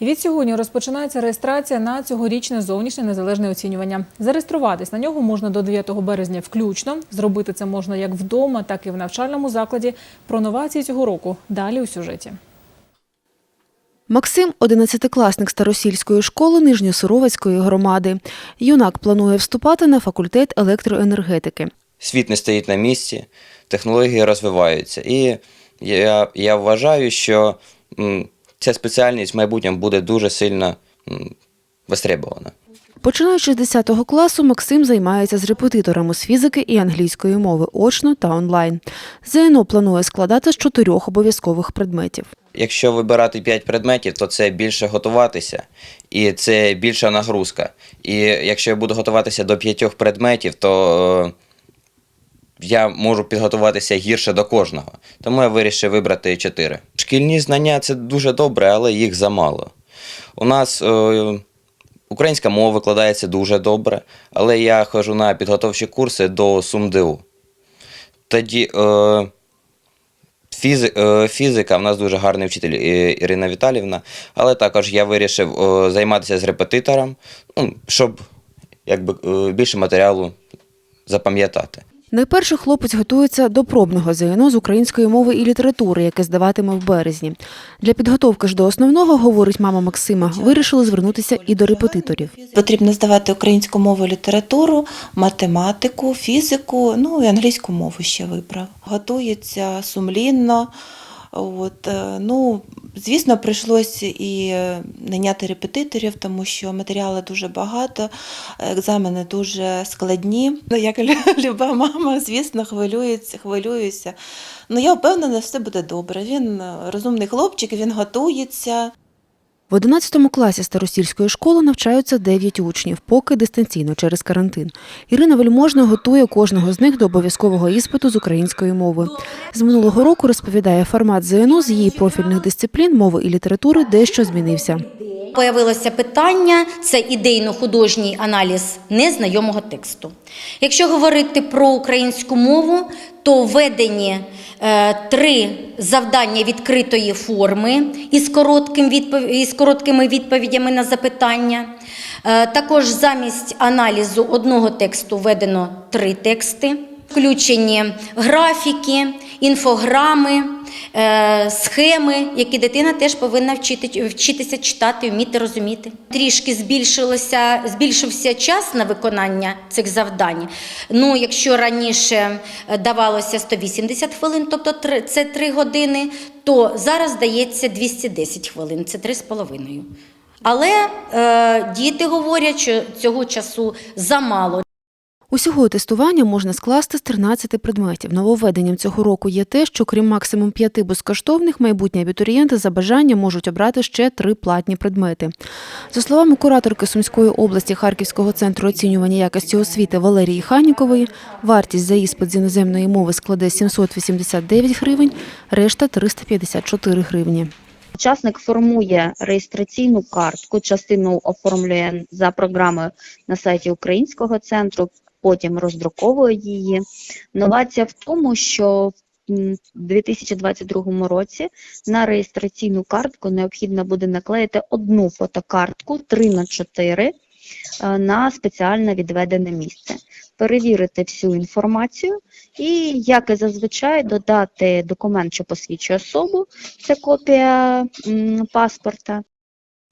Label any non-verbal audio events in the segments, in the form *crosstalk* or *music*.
І від сьогодні розпочинається реєстрація на цьогорічне зовнішнє незалежне оцінювання. Зареєструватись на нього можна до 9 березня включно. Зробити це можна як вдома, так і в навчальному закладі. Про новації цього року далі у сюжеті. Максим – одинадцятикласник Старосільської школи Нижньосуровецької громади. Юнак планує вступати на факультет електроенергетики. світ не стоїть на місці, технології розвиваються. І я, я вважаю, що ця спеціальність в майбутньому буде дуже сильно м. Починаючи з 10 класу, Максим займається з репетиторами з фізики і англійської мови очно та онлайн. ЗНО планує складати з чотирьох обов'язкових предметів. Якщо вибирати 5 предметів, то це більше готуватися, і це більша нагрузка. І якщо я буду готуватися до 5 предметів, то е, я можу підготуватися гірше до кожного. Тому я вирішив вибрати 4. Шкільні знання це дуже добре, але їх замало. У нас е, українська мова викладається дуже добре, але я ходжу на підготовчі курси до СумДУ. Тоді е, Фізи, е, фізика, в нас дуже гарний вчитель Ірина Віталівна, але також я вирішив е, займатися з репетитором, ну, щоб якби, е, більше матеріалу запам'ятати. Найперше хлопець готується до пробного ЗНО з української мови і літератури, яке здаватиме в березні. Для підготовки ж до основного, говорить мама Максима, вирішили звернутися і до репетиторів. Потрібно здавати українську мову, літературу, математику, фізику, ну і англійську мову ще вибрав. Готується сумлінно. От, е, ну, звісно, прийшлося і е, наняти репетиторів, тому що матеріалу дуже багато, екзамени дуже складні. Ну, Як *laughs* люба мама, звісно, хвилюється, хвилююся. Ну, я впевнена, все буде добре. Він е, розумний хлопчик, він готується. В 11 класі Старосільської школи навчаються 9 учнів, поки дистанційно через карантин. Ірина Вельможна готує кожного з них до обов'язкового іспиту з української мови. З минулого року розповідає, формат ЗНО з її профільних дисциплін мови і літератури дещо змінився. Появилося питання це ідейно-художній аналіз незнайомого тексту. Якщо говорити про українську мову, то введені е, три завдання відкритої форми із, короткими відповідями на запитання. Е, також замість аналізу одного тексту введено три тексти. Включені графіки, інфограми, е, схеми, які дитина теж повинна вчити, вчитися читати, вміти розуміти. Трішки збільшилося, збільшився час на виконання цих завдань. Ну, якщо раніше е, давалося 180 хвилин, тобто це 3 години, то зараз дається 210 хвилин, це 3,5. Але е, діти говорять, що цього часу замало. Усього тестування можна скласти з 13 предметів. Нововведенням цього року є те, що крім максимум п'яти безкоштовних, майбутні абітурієнти за бажанням можуть обрати ще три платні предмети. За словами кураторки Сумської області Харківського центру оцінювання якості освіти Валерії Ханікової, вартість за іспит з іноземної мови складе 789 гривень, решта 354 гривні. Учасник формує реєстраційну картку, частину оформлює за програмою на сайті Українського центру, потім роздруковує її. Новація в тому, що в 2022 році на реєстраційну картку необхідно буде наклеїти одну фотокартку 3 на 4 е, на спеціально відведене місце, перевірити всю інформацію і, як і зазвичай, додати документ, що посвідчує особу, це копія паспорта.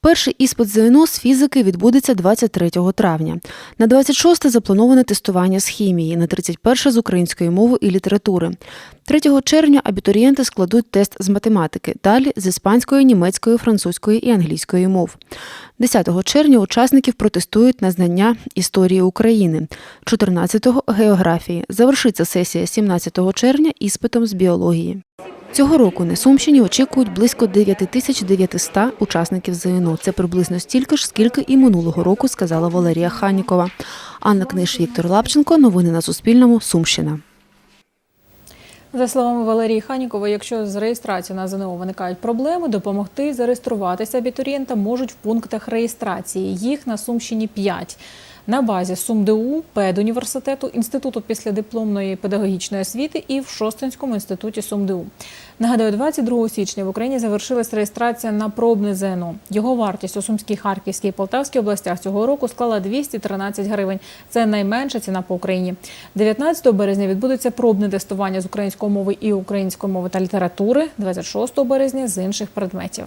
Перший іспит ЗНО з фізики відбудеться 23 травня. На 26 заплановане тестування з хімії, на 31 з української мови і літератури. 3 червня абітурієнти складуть тест з математики, далі з іспанської, німецької, французької і англійської мов. 10 червня учасників протестують на знання історії України, 14-го – географії. Завершиться сесія 17 червня іспитом з біології. Цього року на Сумщині очікують близько 9900 учасників ЗНО. Це приблизно стільки ж, скільки і минулого року, сказала Валерія Ханікова. Анна Книж, Віктор Лапченко. Новини на Суспільному. Сумщина. За словами Валерії Ханікової, якщо з реєстрацією на ЗНО виникають проблеми, допомогти зареєструватися абітурієнтам можуть в пунктах реєстрації. Їх на Сумщині 5. На базі СумДУ, педуніверситету, Інституту післядипломної педагогічної освіти і в Шостинському інституті СумДУ. Нагадаю, 22 січня в Україні завершилась реєстрація на пробне ЗНО. Його вартість у Сумській, Харківській і Полтавській областях цього року склала 213 гривень. Це найменша ціна по Україні. 19 березня відбудеться пробне тестування з української мови і української мови та літератури, 26 березня з інших предметів.